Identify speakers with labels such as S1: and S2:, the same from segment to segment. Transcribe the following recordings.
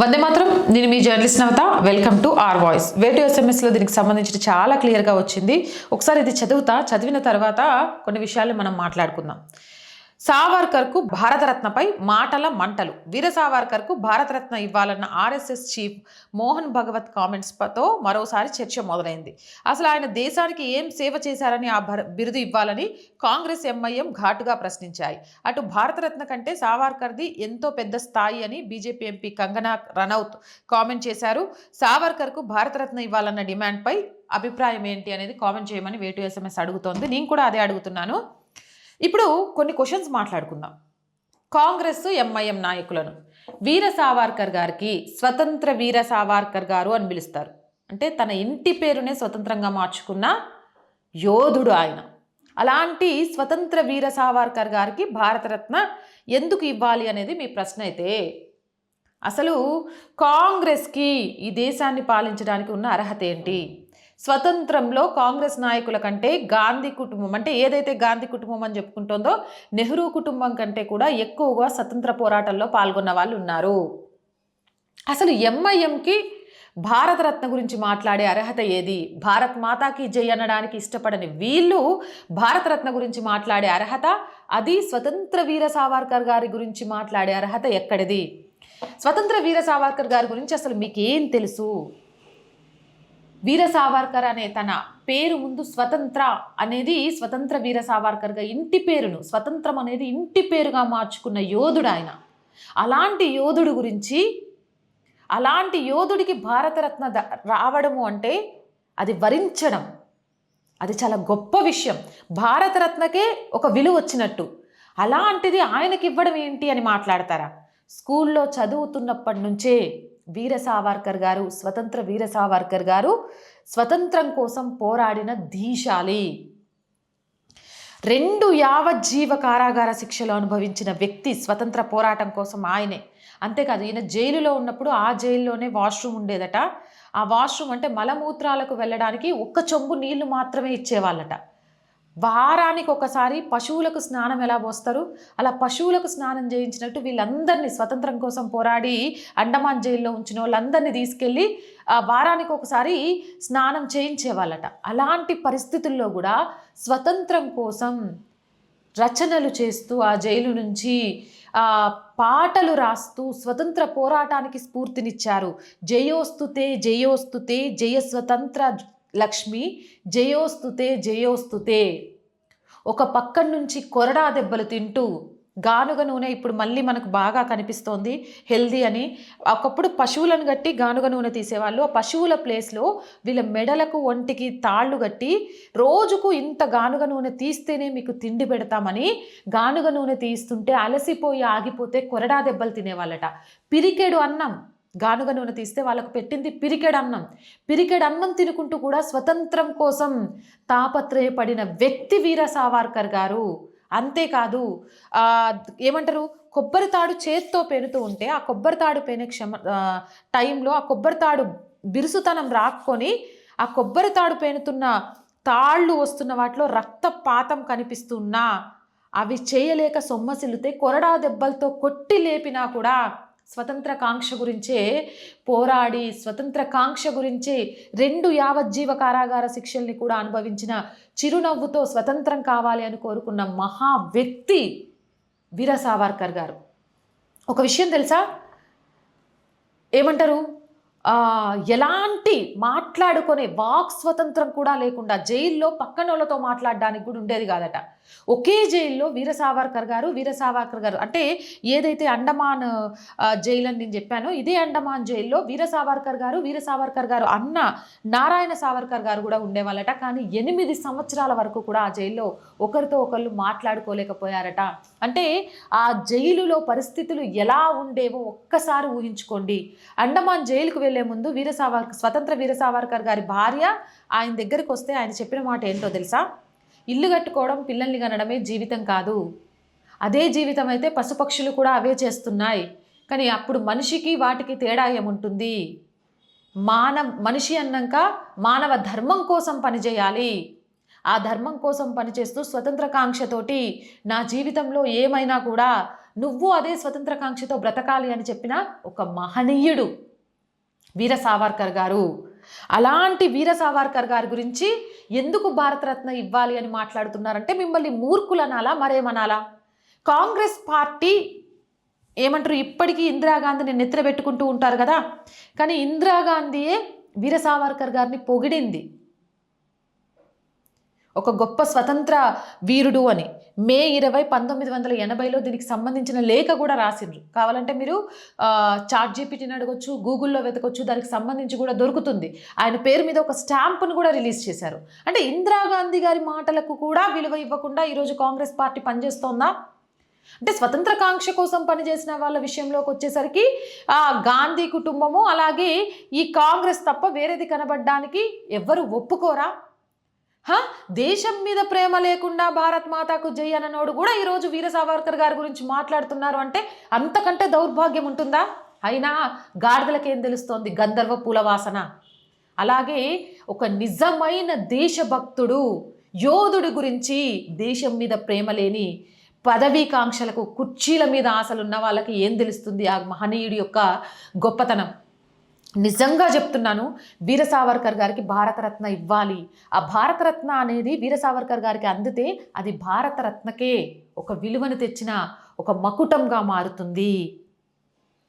S1: వందే మాత్రం. నేను మీ journalist Navata. Welcome to R voice. వేటు ఎస్ఎంఎస్లో దీనికి సంబంధించి చాలా క్లియర్గా వచ్చింది. ఒకసారి ఇది చదువుతా. చదివిన తర్వాత కొన్ని విషయాలు మనం మాట్లాడుకుందాం. సావర్కర్కు భారతరత్నపై మాటల మంటలు. వీర సావర్కర్కు భారతరత్న ఇవ్వాలన్న ఆర్ఎస్ఎస్ చీఫ్ మోహన్ భగవత్ కామెంట్స్తో మరోసారి చర్చ మొదలైంది. అసలు ఆయన దేశానికి ఏం సేవ చేశారని ఆ బిరుదు ఇవ్వాలని కాంగ్రెస్ ఎంఐఎం ఘాటుగా ప్రశ్నించాయి. అటు భారతరత్న కంటే సావర్కర్ది ఎంతో పెద్ద స్థాయి అని BJP MP Kangana Ranaut comment చేశారు. సావర్కర్కు భారతరత్న ఇవ్వాలన్న డిమాండ్పై అభిప్రాయం ఏంటి అనేది కామెంట్ చేయమని వేటు ఎస్ఎంఎస్ అడుగుతోంది. నేను కూడా అదే అడుగుతున్నాను. ఇప్పుడు కొన్ని క్వశ్చన్స్ మాట్లాడుకుందాం. కాంగ్రెస్ ఎంఐఎం నాయకులను. వీర సావర్కర్ గారికి స్వతంత్ర వీర సావర్కర్ గారు అని పిలుస్తారు. అంటే తన ఇంటి పేరునే స్వతంత్రంగా మార్చుకున్న యోధుడు ఆయన. అలాంటి స్వతంత్ర వీర సావర్కర్ గారికి భారతరత్న ఎందుకు ఇవ్వాలి అనేది మీ ప్రశ్న అయితే అసలు కాంగ్రెస్కి ఈ దేశాన్ని పాలించడానికి ఉన్న అర్హత ఏంటి? స్వతంత్రంలో కాంగ్రెస్ నాయకుల కంటే గాంధీ కుటుంబం అంటే ఏదైతే గాంధీ కుటుంబం అని చెప్పుకుంటుందో నెహ్రూ కుటుంబం కంటే కూడా ఎక్కువగా స్వతంత్ర పోరాటంలో పాల్గొన్న వాళ్ళు ఉన్నారు. అసలు ఎంఐఎంకి భారతరత్న గురించి మాట్లాడే అర్హత ఏది? భారత్ మాతాకి జై అనడానికి ఇష్టపడని వీళ్ళు భారతరత్న గురించి మాట్లాడే అర్హత? అది స్వతంత్ర వీర సావర్కర్ గారి గురించి మాట్లాడే అర్హత ఎక్కడిది? స్వతంత్ర వీర సావర్కర్ గారి గురించి అసలు మీకేం తెలుసు? వీర సావర్కర్ అనే తన పేరు ముందు స్వతంత్ర అనేది స్వతంత్ర వీర సావర్కర్గా ఇంటి పేరును స్వతంత్రం అనేది ఇంటి పేరుగా మార్చుకున్న యోధుడు ఆయన. అలాంటి యోధుడు గురించి అలాంటి యోధుడికి భారతరత్న రావడము అంటే అది వరించడం. అది చాలా గొప్ప విషయం. భారతరత్నకే ఒక విలువ వచ్చినట్టు. అలాంటిది ఆయనకి ఇవ్వడం ఏంటి అని మాట్లాడతారా? స్కూల్లో చదువుతున్నప్పటి నుంచే వీర సావర్కర్ గారు స్వతంత్ర వీర సావర్కర్ గారు స్వతంత్రం కోసం పోరాడిన ధీశాలి. రెండు యావజ్జీవ కారాగార శిక్షలు అనుభవించిన వ్యక్తి స్వతంత్ర పోరాటం కోసం ఆయనే. అంతేకాదు ఈయన జైలులో ఉన్నప్పుడు ఆ జైల్లోనే వాష్రూమ్ ఉండేదట. ఆ వాష్రూమ్ అంటే మలమూత్రాలకు వెళ్ళడానికి ఒక్క చెంబు నీళ్ళు మాత్రమే ఇచ్చేవాళ్ళట. వారానికి ఒకసారి పశువులకు స్నానం ఎలా పోస్తారు? అలా పశువులకు స్నానం చేయించినట్టు వీళ్ళందరినీ స్వతంత్రం కోసం పోరాడి అండమాన్ జైల్లో ఉంచిన వాళ్ళందరినీ తీసుకెళ్ళి ఆ వారానికి ఒకసారి స్నానం చేయించేవాళ్ళట. అలాంటి పరిస్థితుల్లో కూడా స్వతంత్రం కోసం రచనలు చేస్తూ ఆ జైలు నుంచి పాటలు రాస్తూ స్వతంత్ర పోరాటానికి స్ఫూర్తినిచ్చారు. జయోస్తుతే జయోస్తుతే జయ స్వతంత్ర లక్ష్మి జయోస్తుతే జయోస్తుతే. ఒక పక్కన నుంచి కొరడా దెబ్బలు తింటూ గానుగ నూనె ఇప్పుడు మళ్ళీ మనకు బాగా కనిపిస్తోంది హెల్దీ అని. ఒకప్పుడు పశువులను కట్టి గానుగ నూనె తీసేవాళ్ళు. ఆ పశువుల ప్లేస్లో వీళ్ళ మెడలకు ఒంటికి తాళ్ళు కట్టి రోజుకు ఇంత గానుగ నూనె తీస్తేనే మీకు తిండి పెడతామని గానుగ నూనె తీస్తుంటే అలసిపోయి ఆగిపోతే కొరడా దెబ్బలు తినేవాళ్ళట. పిరికెడు అన్నం. గానుగ నూనె తీస్తే వాళ్ళకు పెట్టింది పిరికెడు అన్నం. పిరికెడు అన్నం తినుకుంటూ కూడా స్వతంత్రం కోసం తాపత్రయపడిన వ్యక్తి వీర సావర్కర్ గారు. అంతేకాదు ఏమంటారు? కొబ్బరి తాడు చేత్తో పెనుతూ ఉంటే ఆ కొబ్బరి తాడు పెనే క్షమ టైంలో ఆ కొబ్బరి తాడు బిరుసుతనం రాక్కొని ఆ కొబ్బరి తాడు పెనుతున్న తాళ్ళు వస్తున్న వాటిలో రక్తపాతం కనిపిస్తున్నా. అవి చేయలేక సొమ్మసిల్లితే కొరడా దెబ్బలతో కొట్టి లేపినా కూడా స్వతంత్ర కాంక్ష గురించే పోరాడి స్వతంత్ర కాంక్ష గురించే రెండు యావజ్జీవ కారాగార శిక్షల్ని కూడా అనుభవించిన చిరునవ్వుతో స్వతంత్రం కావాలి అని కోరుకున్న మహా వ్యక్తి వీర సావర్కర్ గారు. ఒక విషయం తెలుసా? ఏమంటారు? ఎలాంటి మాట్లాడుకునే వాక్ స్వతంత్రం కూడా లేకుండా జైల్లో పక్కనోళ్ళతో మాట్లాడడానికి కూడా ఉండేది కాదట. ఒకే జైల్లో వీర సావర్కర్ గారు వీర సావర్కర్ గారు. అంటే ఏదైతే అండమాన్ జైలు అని నేను చెప్పానో ఇదే అండమాన్ జైల్లో వీర సావర్కర్ గారు వీర సావర్కర్ గారు అన్న నారాయణ సావర్కర్ గారు కూడా ఉండేవాళ్ళట. కానీ ఎనిమిది సంవత్సరాల వరకు కూడా ఆ జైల్లో ఒకరితో ఒకళ్ళు మాట్లాడుకోలేకపోయారట. అంటే ఆ జైలులో పరిస్థితులు ఎలా ఉండేవో ఒక్కసారి ఊహించుకోండి. అండమాన్ జైలుకు వెళ్ళే ముందు వీర సావర్కర్ స్వతంత్ర వీర సావర్కర్ గారి భార్య ఆయన దగ్గరికి వస్తే ఆయన చెప్పిన మాట ఏంటో తెలుసా? ఇల్లు కట్టుకోవడం పిల్లల్ని కనడమే జీవితం కాదు. అదే జీవితం అయితే పశుపక్షులు కూడా అవే చేస్తున్నాయి. కానీ అప్పుడు మనిషికి వాటికి తేడా ఏముంటుంది? మానవ మనిషి అన్నాక మానవ ధర్మం కోసం పనిచేయాలి. ఆ ధర్మం కోసం పనిచేస్తూ స్వతంత్రకాంక్షతోటి నా జీవితంలో ఏమైనా కూడా నువ్వు అదే స్వతంత్రకాంక్షతో బ్రతకాలి అని చెప్పిన ఒక మహనీయుడు వీర సావర్కర్ గారు. అలాంటి వీర సావర్కర్ గారి గురించి ఎందుకు భారతరత్న ఇవ్వాలి అని మాట్లాడుతున్నారంటే మిమ్మల్ని మూర్ఖులనాలా? మరేమనాలా? కాంగ్రెస్ పార్టీ ఏమంటారు? ఇప్పటికీ ఇందిరాగాంధీని నెత్తిన పెట్టుకుంటూ ఉంటారు కదా. కానీ ఇందిరాగాంధీయే వీర సావర్కర్ గారిని పొగిడింది. ఒక గొప్ప స్వతంత్ర వీరుడు అని మే ఇరవై పంతొమ్మిది వందల ఎనభైలో దీనికి సంబంధించిన లేఖ కూడా రాసిండ్రు. కావాలంటే మీరు చాట్ జీపీటీని అడగొచ్చు గూగుల్లో వెతకొచ్చు దానికి సంబంధించి కూడా దొరుకుతుంది. ఆయన పేరు మీద ఒక స్టాంపును కూడా రిలీజ్ చేశారు. అంటే ఇందిరాగాంధీ గారి మాటలకు కూడా విలువ ఇవ్వకుండా ఈరోజు కాంగ్రెస్ పార్టీ పనిచేస్తోందా? అంటే స్వతంత్ర కాంక్ష కోసం పనిచేసిన వాళ్ళ విషయంలోకి వచ్చేసరికి ఆ గాంధీ కుటుంబము అలాగే ఈ కాంగ్రెస్ తప్ప వేరేది కనబడడానికి ఎవ్వరు ఒప్పుకోరా? దేశం మీద ప్రేమ లేకుండా భారత్ మాతాకు జై అన్నోడు కూడా ఈరోజు వీర సావర్కర్ గారి గురించి మాట్లాడుతున్నారు అంటే అంతకంటే దౌర్భాగ్యం ఉంటుందా? అయినా గాడిదలకేం తెలుస్తోంది? గంధర్వ పూల వాసన. అలాగే ఒక నిజమైన దేశభక్తుడు యోధుడి గురించి దేశం మీద ప్రేమ లేని పదవీకాంక్షలకు కుర్చీల మీద ఆశలున్న వాళ్ళకి ఏం తెలుస్తుంది? ఆ మహనీయుడి యొక్క గొప్పతనం. నిజంగా చెప్తున్నాను వీర సావర్కర్ గారికి భారతరత్న ఇవ్వాలి. ఆ భారతరత్న అనేది వీర సావర్కర్ గారికి అందితే అది భారతరత్నకే ఒక విలువను తెచ్చిన ఒక మకుటంగా మారుతుంది.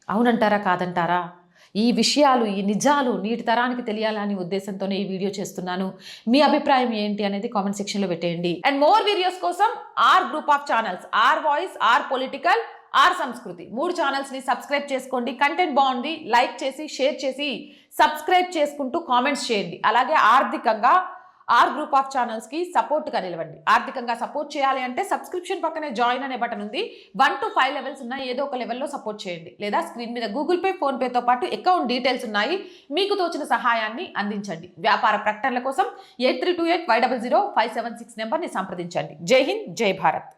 S1: అవునంటారా కాదంటారా? ఈ విషయాలు ఈ నిజాలు నీటి తరానికి తెలియాలని ఉద్దేశంతోనే ఈ వీడియో చేస్తున్నాను. మీ అభిప్రాయం ఏంటి అనేది కామెంట్ సెక్షన్లో పెట్టేయండి. అండ్ మోర్ వీడియోస్ కోసం R group of channels R voice R political R Sanskriti. మూడు ఛానల్స్ని సబ్స్క్రైబ్ చేసుకోండి. కంటెంట్ బాగుంది లైక్ చేసి షేర్ చేసి సబ్స్క్రైబ్ చేసుకుంటూ కామెంట్స్ చేయండి. అలాగే ఆర్థికంగా ఆర్ గ్రూప్ ఆఫ్ ఛానల్స్కి సపోర్ట్గా నిలవండి. ఆర్థికంగా సపోర్ట్ చేయాలి అంటే సబ్స్క్రిప్షన్ పక్కనే జాయిన్ అనే బటన్ ఉంది. వన్ టు ఫైవ్ లెవెల్స్ ఉన్నాయి. ఏదో ఒక లెవెల్లో సపోర్ట్ చేయండి. లేదా స్క్రీన్ మీద గూగుల్ పే ఫోన్పేతో పాటు అకౌంట్ డీటెయిల్స్ ఉన్నాయి. మీకు తోచిన సహాయాన్ని అందించండి. వ్యాపార ప్రకటనల కోసం eight three two eight five double zero five seven six నెంబర్ని సంప్రదించండి. జై హింద్ జై భారత్.